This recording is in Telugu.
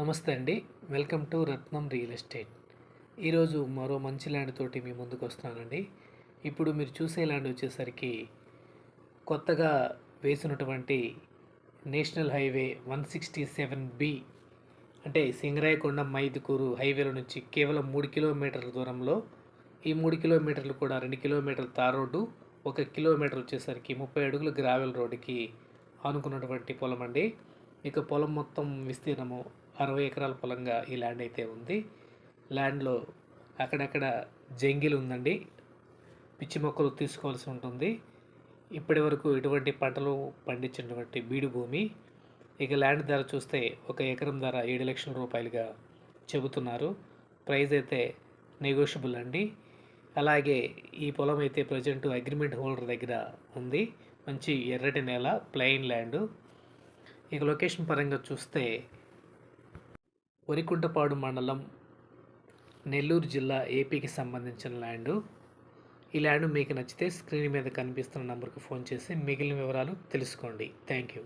నమస్తే అండి. Welcome to Ratnam real estate. ఈరోజు మరో మంచి ల్యాండ్ తోటి మీ ముందుకు వస్తున్నానండి. ఇప్పుడు మీరు చూసే ల్యాండ్ వచ్చేసరికి కొత్తగా వేసినటువంటి national highway one sixty seven B అంటే సింగరాయకొండ మైదుకూరు హైవేల నుంచి కేవలం మూడు కిలోమీటర్ల దూరంలో ఈ మూడు కిలోమీటర్లు కూడా రెండు కిలోమీటర్ల తార్ రోడ్డు ఒక కిలోమీటర్ వచ్చేసరికి ముప్పై అడుగులు గ్రావెల్ రోడ్డుకి ఆనుకున్నటువంటి పొలం అండి. ఇక పొలం మొత్తం విస్తీర్ణము అరవై ఎకరాల పొలంగా ఈ ల్యాండ్ అయితే ఉంది. ల్యాండ్లో అక్కడక్కడ జంగిల్ ఉందండి. పిచ్చి మొక్కలు తీసుకోవాల్సి ఉంటుంది. ఇప్పటి వరకు ఎటువంటి పంటలు పండించినటువంటి బీడు భూమి ఇక ల్యాండ్ ధర చూస్తే ఒక ఎకరం ధర ఏడు లక్షల రూపాయలుగా చెబుతున్నారు. ప్రైస్ అయితే నెగోషియబుల్ అండి. అలాగే ఈ పొలం అయితే ప్రజెంట్ అగ్రిమెంట్ హోల్డర్ దగ్గర ఉంది. మంచి ఎర్రటి నేల ప్లెయిన్ ల్యాండ్. ఇక లొకేషన్ పరంగా చూస్తే వరికుంటపాడు మండలం నెల్లూరు జిల్లా ఏపీకి సంబంధించిన ల్యాండు. ఈ ల్యాండ్ మీకు నచ్చితే స్క్రీన్ మీద కనిపిస్తున్న నంబర్కి ఫోన్ చేసి మిగిలిన వివరాలు తెలుసుకోండి. Thank you